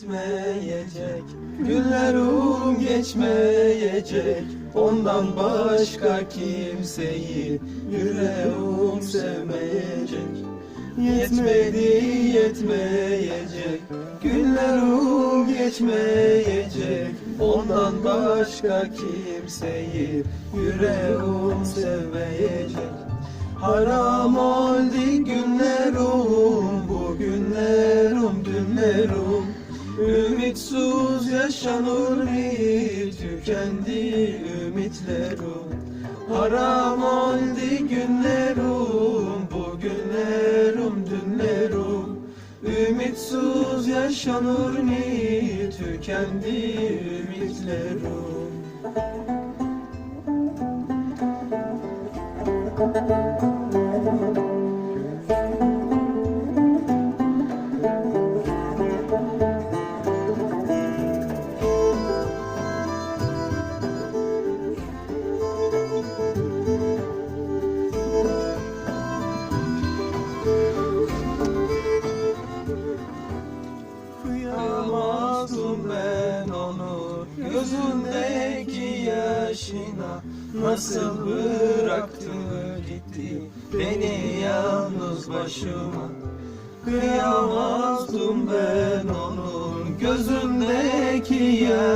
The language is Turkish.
Bitmeyecek Günlerim geçmeyecek. Ondan başka kimseyi Yüreğim sevmeyecek Yetmedi yetmeyecek. Günlerim geçmeyecek. Ondan başka kimseyi Yüreğim sevmeyecek Haram oldu günlerim Bu günlerim dünlerim Ümitsiz yaşanır hiç Tükendi ümitlerim Haram oldu günlerim Bu günlerim dünlerim Ümitsiz yaşanır ni Tükendi ümitlerim Kıyamazdım ben onu Gözündeki yaşına. Nasıl bıraktı gitti Beni yalnız başıma. Kıyamazdım ben onun Gözündeki yaşına